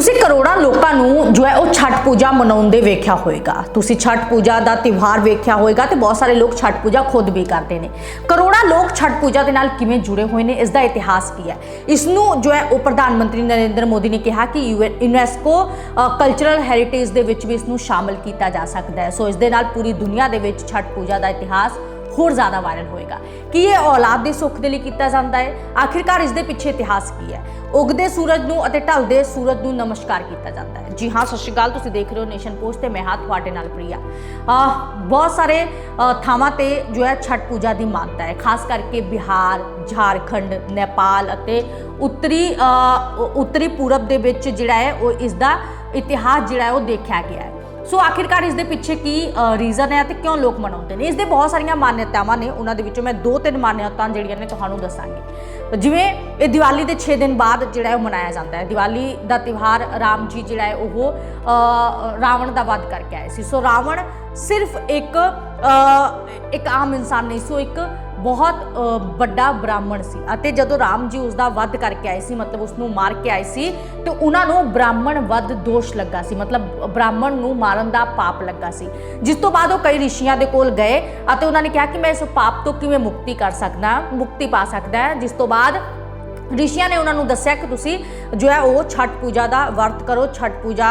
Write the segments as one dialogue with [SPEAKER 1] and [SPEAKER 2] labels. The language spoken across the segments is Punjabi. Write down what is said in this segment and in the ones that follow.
[SPEAKER 1] ਤੁਸੀਂ ਕਰੋੜਾਂ ਲੋਕਾਂ ਨੂੰ ਜੋ ਹੈ ਉਹ ਛਠ ਪੂਜਾ ਮਨਾਉਂਦੇ ਵੇਖਿਆ ਹੋਵੇਗਾ ਤੁਸੀਂ ਛਠ ਪੂਜਾ ਦਾ ਤਿਉਹਾਰ ਵੇਖਿਆ ਹੋਵੇਗਾ ਤੇ ਬਹੁਤ ਸਾਰੇ ਲੋਕ ਛਠ ਪੂਜਾ ਖੁਦ ਵੀ ਕਰਦੇ ਨੇ। ਕਰੋੜਾਂ ਲੋਕ ਛਠ ਪੂਜਾ ਦੇ ਨਾਲ ਕਿਵੇਂ ਜੁੜੇ ਹੋਏ ਨੇ, ਇਸ ਦਾ ਇਤਿਹਾਸ ਕੀ ਹੈ? ਇਸ ਨੂੰ ਜੋ ਹੈ ਉਹ ਪ੍ਰਧਾਨ ਮੰਤਰੀ ਨਰਿੰਦਰ ਮੋਦੀ ਨੇ ਕਿਹਾ ਕਿ ਯੂਨੈਸਕੋ ਕਲਚਰਲ ਹੈਰੀਟੇਜ ਦੇ ਵਿੱਚ ਵੀ ਇਸ ਨੂੰ ਸ਼ਾਮਲ ਕੀਤਾ ਜਾ ਸਕਦਾ ਹੈ। ਸੋ ਇਸ ਦੇ ਨਾਲ ਪੂਰੀ ਦੁਨੀਆ ਦੇ ਵਿੱਚ ਛਠ ਪੂਜਾ ਦਾ ਇਤਿਹਾਸ ਹੋਰ ਜ਼ਿਆਦਾ ਵਾਇਰਲ ਹੋਏਗਾ। ਕੀ ਇਹ ਔਲਾਦ ਦੇ ਸੁੱਖ ਦੇ ਲਈ ਕੀਤਾ ਜਾਂਦਾ ਹੈ, ਆਖਿਰਕਾਰ ਇਸ ਦੇ ਪਿੱਛੇ ਇਤਿਹਾਸ ਕੀ ਹੈ? ਉਗਦੇ ਸੂਰਜ ਨੂੰ ਅਤੇ ਢਲਦੇ ਸੂਰਜ ਨੂੰ ਨਮਸਕਾਰ ਕੀਤਾ ਜਾਂਦਾ ਹੈ। ਜੀ ਹਾਂ, ਸਤਿ ਸ਼੍ਰੀ ਅਕਾਲ, ਤੁਸੀਂ ਦੇਖ ਰਹੇ ਹੋ ਨੇਸ਼ਨ ਪੋਸਟ ਤੇ ਮੈਂ ਹਾਂ ਤੁਹਾਡੇ ਨਾਲ ਪ੍ਰਿਆ। ਬਹੁਤ ਸਾਰੇ ਥਾਵਾਂ ਤੇ ਜੋ ਹੈ ਛਠ ਪੂਜਾ ਦੀ ਮਾਨਤਾ ਹੈ। ਖਾਸ ਕਰਕੇ ਬਿਹਾਰ, ਝਾਰਖੰਡ, ਨੇਪਾਲ ਅਤੇ ਉੱਤਰੀ ਉੱਤਰੀ ਪੂਰਬ ਦੇ ਵਿੱਚ ਜਿਹੜਾ ਹੈ, ਉਹ ਇਸ ਦਾ ਇਤਿਹਾਸ ਜਿਹੜਾ ਹੈ, ਉਹ ਦੇਖਿਆ ਗਿਆ ਹੈ। ਸੋ ਆਖਿਰਕਾਰ ਇਸ ਦੇ ਪਿੱਛੇ ਕੀ ਰੀਜ਼ਨ ਹੈ ਤੇ ਕਿਉਂ ਲੋਕ ਮਨਾਉਂਦੇ ਨੇ? ਇਸ ਦੇ ਬਹੁਤ ਸਾਰੀਆਂ ਮਾਨਿਅਤਾਵਾਂ ਨੇ, ਉਹਨਾਂ ਦੇ ਵਿੱਚੋਂ ਮੈਂ ਦੋ ਤਿੰਨ ਮਾਨਿਅਤਾਵਾਂ ਜਿਹੜੀਆਂ ਨੇ ਤੁਹਾਨੂੰ ਦੱਸਾਂਗੀ। ਜਿਵੇਂ ਇਹ ਦੀਵਾਲੀ ਦੇ 6 ਦਿਨ ਬਾਅਦ ਜਿਹੜਾ ਉਹ ਮਨਾਇਆ ਜਾਂਦਾ ਹੈ। ਦੀਵਾਲੀ ਦਾ ਤਿਉਹਾਰ ਰਾਮ ਜੀ ਜਿਹੜਾ ਹੈ ਉਹ ਰਾਵਣ ਦਾ ਵਧ ਕਰਕੇ ਆਏ ਸੀ। ਸੋ ਰਾਵਣ ਸਿਰਫ ਇੱਕ ਇੱਕ ਆਮ ਇਨਸਾਨ ਨਹੀਂ, ਸੋ ਇੱਕ ਬਹੁਤ ਵੱਡਾ ਬ੍ਰਾਹਮਣ ਸੀ ਅਤੇ ਜਦੋਂ ਰਾਮ ਜੀ ਉਸ ਦਾ ਵਧ ਕਰਕੇ ਆਏ ਸੀ, ਮਤਲਬ ਉਸ ਨੂੰ ਮਾਰ ਕੇ ਆਏ ਸੀ, ਤੇ ਉਹਨਾਂ ਨੂੰ ਬ੍ਰਾਹਮਣ ਵੱਧ ਦੋਸ਼ ਲੱਗਾ ਸੀ, ਮਤਲਬ ਬ੍ਰਾਹਮਣ ਨੂੰ ਮਾਰਨ ਦਾ ਪਾਪ ਲੱਗਾ ਸੀ। ਜਿਸ ਤੋਂ ਬਾਅਦ ਉਹ ਕਈ ਰਿਸ਼ੀਆਂ ਦੇ ਕੋਲ ਗਏ ਅਤੇ ਉਹਨਾਂ ਨੇ ਕਿਹਾ ਕਿ ਮੈਂ ਇਸ ਪਾਪ ਤੋਂ ਕਿਵੇਂ ਮੁਕਤੀ ਕਰ ਸਕਦਾ, ਮੁਕਤੀ ਪਾ ਸਕਦਾ, ਜਿਸ ਤੋਂ ਬਾਅਦ ਰਿਸ਼ੀਆਂ ਨੇ ਉਹਨਾਂ ਨੂੰ ਦੱਸਿਆ ਕਿ ਤੁਸੀਂ ਜੋ ਹੈ ਉਹ ਛਠ ਪੂਜਾ ਦਾ ਵਰਤ ਕਰੋ ਛਠ ਪੂਜਾ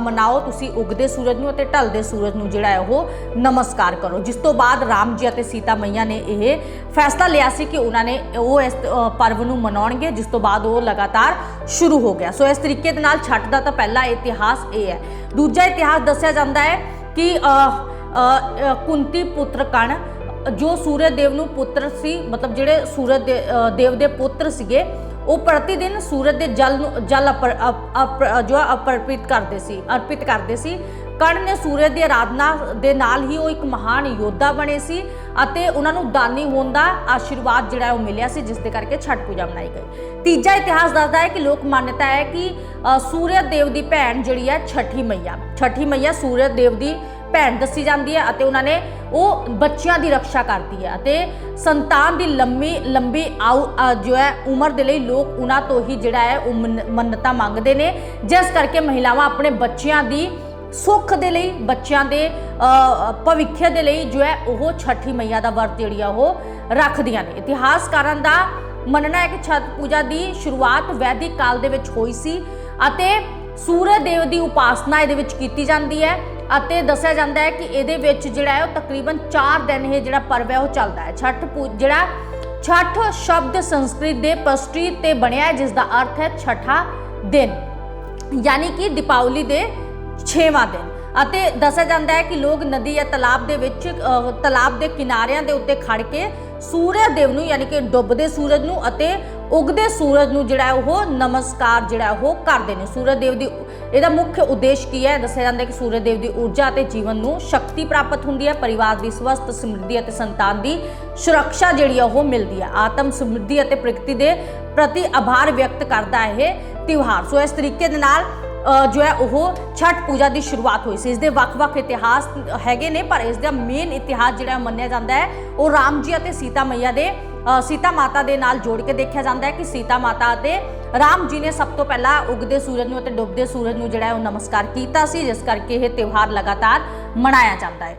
[SPEAKER 1] ਮਨਾਓ ਤੁਸੀਂ ਉਗਦੇ ਸੂਰਜ ਨੂੰ ਅਤੇ ਢਲਦੇ ਸੂਰਜ ਨੂੰ ਜਿਹੜਾ ਹੈ ਉਹ ਨਮਸਕਾਰ ਕਰੋ। ਜਿਸ ਤੋਂ ਬਾਅਦ ਰਾਮ ਜੀ ਅਤੇ ਸੀਤਾ ਮਈਆ ਨੇ ਇਹ ਫੈਸਲਾ ਲਿਆ ਸੀ ਕਿ ਉਹਨਾਂ ਨੇ ਉਹ ਇਸ ਅ, ਪਰਵ ਨੂੰ ਮਨਾਉਣਗੇ ਜਿਸ ਤੋਂ ਬਾਅਦ ਉਹ ਲਗਾਤਾਰ ਸ਼ੁਰੂ ਹੋ ਗਿਆ। ਸੋ ਇਸ ਤਰੀਕੇ ਦੇ ਨਾਲ ਛਠ ਦਾ ਤਾਂ ਪਹਿਲਾ ਇਤਿਹਾਸ ਇਹ ਹੈ। ਦੂਜਾ ਇਤਿਹਾਸ ਦੱਸਿਆ ਜਾਂਦਾ ਹੈ ਕਿ ਕੁੰਤੀ ਪੁੱਤਰ ਕਣ ਜੋ ਸੂਰਜ ਦੇਵ ਨੂੰ ਪੁੱਤਰ ਸੀ, ਮਤਲਬ ਜਿਹੜੇ ਸੂਰਜ ਦੇ- ਦੇਵ ਦੇ ਪੁੱਤਰ ਸੀਗੇ, ਉਹ ਪ੍ਰਤੀ ਦਿਨ ਸੂਰਜ ਦੇ ਜਲ ਨੂੰ, ਜਲ ਅਪ- ਜੋ ਅਪਰਪਿਤ ਕਰਦੇ ਸੀ, ਅਰਪਿਤ ਕਰਦੇ ਸੀ। ਕਣ ਨੇ ਸੂਰਜ ਦੀ ਆਰਾਧਨਾ ਦੇ ਨਾਲ ਹੀ ਉਹ ਇੱਕ ਮਹਾਨ ਯੋਧਾ ਬਣੇ ਸੀ ਅਤੇ ਉਹਨਾਂ ਨੂੰ ਦਾਨੀ ਹੋਣ ਦਾ ਆਸ਼ੀਰਵਾਦ ਜਿਹੜਾ ਉਹ ਮਿਲਿਆ ਸੀ, ਜਿਸ ਦੇ ਕਰਕੇ ਛਠ ਪੂਜਾ ਮਨਾਈ ਗਈ। ਤੀਜਾ ਇਤਿਹਾਸ ਦੱਸਦਾ ਹੈ ਕਿ ਲੋਕ ਮਾਨਤਾ ਹੈ ਕਿ ਸੂਰਜ ਦੇਵ ਦੀ ਭੈਣ ਜਿਹੜੀ ਹੈ ਛਠੀ ਮਈਆ ਛਠੀ ਮਈਆ ਸੂਰਜ ਦੇਵ ਦੀ ਭੈਣ ਦੱਸੀ ਜਾਂਦੀ ਹੈ ਅਤੇ ਉਹਨਾਂ ਨੇ ਉਹ ਬੱਚਿਆਂ ਦੀ ਰੱਖਿਆ ਕਰਦੀ ਹੈ ਅਤੇ ਸੰਤਾਨ ਦੀ ਲੰਮੀ, ਲੰਬੀ ਆਉ ਜੋ ਹੈ ਉਮਰ ਦੇ ਲਈ ਲੋਕ ਉਹਨਾਂ ਤੋਂ ਹੀ ਜਿਹੜਾ ਹੈ ਉਹ ਮੰਨ- ਮੰਨਤਾਂ ਮੰਗਦੇ ਨੇ। ਜਿਸ ਕਰਕੇ ਮਹਿਲਾਵਾਂ ਆਪਣੇ ਬੱਚਿਆਂ ਦੀ ਸੁੱਖ ਦੇ ਲਈ ਬੱਚਿਆਂ ਦੇ ਅ, ਭਵਿੱਖ ਦੇ ਲਈ ਜੋ ਹੈ ਉਹ ਛਠੀ ਮਈਆ ਦਾ ਵਰਤ ਜਿਹੜੀ ਆ ਉਹ ਰੱਖਦੀਆਂ ਨੇ। ਇਤਿਹਾਸਕਾਰਾਂ ਦਾ ਮੰਨਣਾ ਹੈ ਕਿ ਛਠ ਪੂਜਾ ਦੀ ਸ਼ੁਰੂਆਤ ਵੈਦਿਕ ਕਾਲ ਦੇ ਵਿੱਚ ਹੋਈ ਸੀ ਅਤੇ ਸੂਰਜ ਦੇਵ ਦੀ ਉਪਾਸਨਾ ਇਹਦੇ ਵਿੱਚ ਕੀਤੀ ਜਾਂਦੀ ਹੈ ਅਤੇ ਦੱਸਿਆ ਜਾਂਦਾ ਹੈ ਕਿ ਇਹਦੇ ਵਿੱਚ ਜਿਹੜਾ ਹੈ ਉਹ ਤਕਰੀਬਨ 4 ਦਿਨ ਇਹ ਜਿਹੜਾ ਪਰਵ ਹੈ ਉਹ ਚੱਲਦਾ ਹੈ। ਛਠ ਪੂ ਜਿਹੜਾ ਛਠ ਸ਼ਬਦ ਸੰਸਕ੍ਰਿਤ ਦੇ ਪਸ਼ਟਰੀ ਤੇ ਬਣਿਆ ਹੈ ਜਿਸ ਦਾ ਅਰਥ ਹੈ ਛਠਾ ਦਿਨ। ਯਾਨੀ ਕਿ ਦੀਪਾਵਲੀ ਦੇ 6ਵਾਂ ਦਿਨ। ਅਤੇ ਦੱਸਿਆ ਜਾਂਦਾ ਹੈ ਕਿ ਲੋਕ ਨਦੀ ਜਾਂ ਤਲਾਬ ਦੇ ਵਿੱਚ ਤਲਾਬ ਦੇ ਕਿਨਾਰਿਆਂ ਦੇ ਉੱਤੇ ਖੜ ਕੇ ਸੂਰਜ ਦੇਵ ਨੂੰ, ਯਾਨੀ ਕਿ ਡੁੱਬਦੇ ਸੂਰਜ ਨੂੰ ਅਤੇ ਉਗਦੇ ਸੂਰਜ ਨੂੰ ਜਿਹੜਾ ਉਹ ਨਮਸਕਾਰ ਜਿਹੜਾ ਉਹ ਕਰਦੇ ਨੇ। ਸੂਰਜ ਦੇਵ ਦੀ ਇਹਦਾ ਮੁੱਖ ਉਦੇਸ਼ ਕੀ ਹੈ? ਦੱਸਿਆ ਜਾਂਦਾ ਹੈ ਕਿ ਸੂਰਜ ਦੇਵ ਦੀ ਊਰਜਾ ਅਤੇ ਜੀਵਨ ਨੂੰ ਸ਼ਕਤੀ ਪ੍ਰਾਪਤ ਹੁੰਦੀ ਹੈ, ਪਰਿਵਾਰ ਦੀ ਸਵਸਥ, ਸਮਰਿੱਧੀ ਅਤੇ ਸੰਤਾਨ ਦੀ ਸੁਰੱਖਿਆ ਜਿਹੜੀ ਹੈ ਉਹ ਮਿਲਦੀ ਹੈ। ਆਤਮ ਸਮਰਿੱਧੀ ਅਤੇ ਪ੍ਰਕਿਰਤੀ ਦੇ ਪ੍ਰਤੀ ਆਭਾਰ ਵਿਅਕਤ ਕਰਦਾ ਹੈ ਇਹ ਤਿਉਹਾਰ। ਸੋ ਇਸ ਤਰੀਕੇ ਦੇ ਨਾਲ ਜੋ ਹੈ ਉਹ ਛਠ ਪੂਜਾ ਦੀ ਸ਼ੁਰੂਆਤ ਹੋਈ ਸੀ। ਇਸ ਦੇ ਵੱਖ-ਵੱਖ ਇਤਿਹਾਸ ਹੈਗੇ ਨੇ, ਪਰ ਇਸ ਦਾ ਮੇਨ ਇਤਿਹਾਸ ਜਿਹੜਾ ਮੰਨਿਆ ਜਾਂਦਾ ਹੈ, ਉਹ ਰਾਮ ਜੀ ਅਤੇ ਸੀਤਾ ਮਈਆ ਦੇ ਸੀਤਾ ਮਾਤਾ ਦੇ ਨਾਲ ਜੋੜ ਕੇ ਦੇਖਿਆ ਜਾਂਦਾ ਹੈ ਕਿ ਸੀਤਾ ਮਾਤਾ ਅਤੇ ਰਾਮ ਜੀ ਨੇ ਸਭ ਤੋਂ ਪਹਿਲਾਂ ਉਗਦੇ ਸੂਰਜ ਨੂੰ ਅਤੇ ਡੁੱਬਦੇ ਸੂਰਜ ਨੂੰ ਜਿਹੜਾ ਉਹ ਨਮਸਕਾਰ ਕੀਤਾ ਸੀ, ਜਿਸ ਕਰਕੇ ਇਹ ਤਿਉਹਾਰ ਲਗਾਤਾਰ ਮਨਾਇਆ ਜਾਂਦਾ ਹੈ।